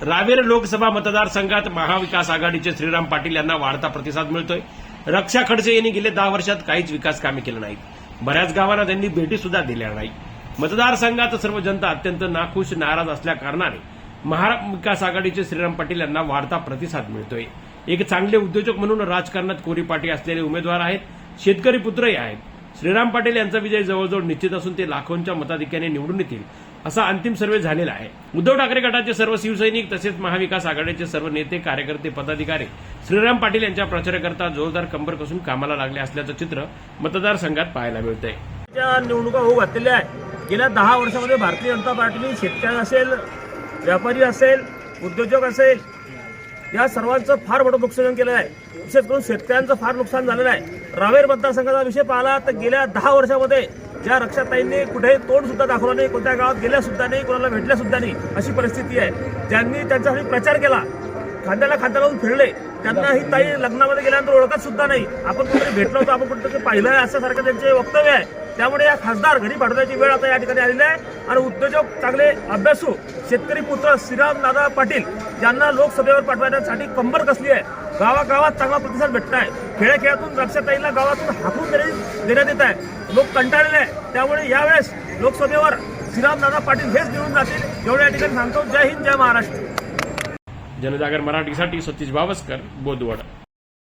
रावेर लोकसभा मतदारसंघात महाविकास आघाडीचे श्रीराम पाटील यांना वाढता प्रतिसाद मिळतोय. रक्षा खडसे यांनी गेले दहा वर्षात काहीच विकास कामे केली नाहीत. बऱ्याच गावांना त्यांनी भेटी सुद्धा दिल्या नाही मतदारसंघात सर्व जनता अत्यंत नाखुश नाराज असल्या कारणाने महाविकास आघाडीचे श्रीराम पाटील यांना वाढता प्रतिसाद मिळतोय. एक चांगले उद्योजक म्हणून राजकारणात कोरी पाटी असलेले उमेदवार आहेत शेतकरी पुत्रही आहेत. श्रीराम पाटील यांचा विजय जवळजवळ निश्चित असून ते लाखोंच्या मताधिक्याने निवडून येतील. असा अंतिम सर्वे झालेला आहे. उद्धव ठाकरे गटाचे सर्व शिवसैनिक तसेच महाविकास आघाडीचे सर्व नेते कार्यकर्ते पदाधिकारी श्रीराम पाटील यांच्या प्रचाराकरता जोरदार कंबर कसून कामाला लागले असल्याचं चित्र मतदारसंघात पाहायला मिळतंय. निवडणुका होऊ घातलेल्या आहे गेल्या दहा वर्षामध्ये भारतीय जनता पार्टीने शेतकरी असेल व्यापारी असेल उद्योजक असेल या सर्वांचं फार मोठं नुकसान केलं आहे. विशेष करून शेतकऱ्यांचं फार नुकसान झालेलं आहे. रावेर मतदारसंघाचा विषय पाहिला तर गेल्या दहा वर्षामध्ये ज्या रक्षाताईंनी कुठेही तोंड सुद्धा दाखवलं नाही कोणत्या गावात गेल्या सुद्धा नाही कोणाला भेटल्या सुद्धा नाही अशी परिस्थिती आहे. ज्यांनी त्यांच्यासाठी प्रचार केला खांद्याला खांदा लावून फिरले त्यांना ही ताई लग्नामध्ये गेल्यानंतर ओळखत सुद्धा नाही. आपण कुठेतरी भेटलो होतो आपण कुठेतरी पाहिलं आहे असं सारखं त्यांचे वक्तव्य आहे. त्यामुळे या खासदार घरी पाठवण्याची वेळ आता या ठिकाणी आलेली आहे. आणि उद्योजक चांगले अभ्यासू शेतकरी पुत्र श्रीराम दादा पाटील यांना लोकसभेवर पाठवण्यासाठी कंबर कसली आहे? गावागावात चांगला प्रतिसाद भेटत आहे खेड्याखेळातून रक्षाताईला गावातून हाकून देण्यात देण्यात येत आहे. लोक कंटाळलेले आहे त्यामुळे यावेळेस लोकसभेवर श्रीराम दादा पाटील हेच निवडून जातील. एवढ्या या ठिकाणी सांगतो. जय हिंद जय महाराष्ट्र. जनजागर मराठीसाठी सतीश बावस्कर बोदवड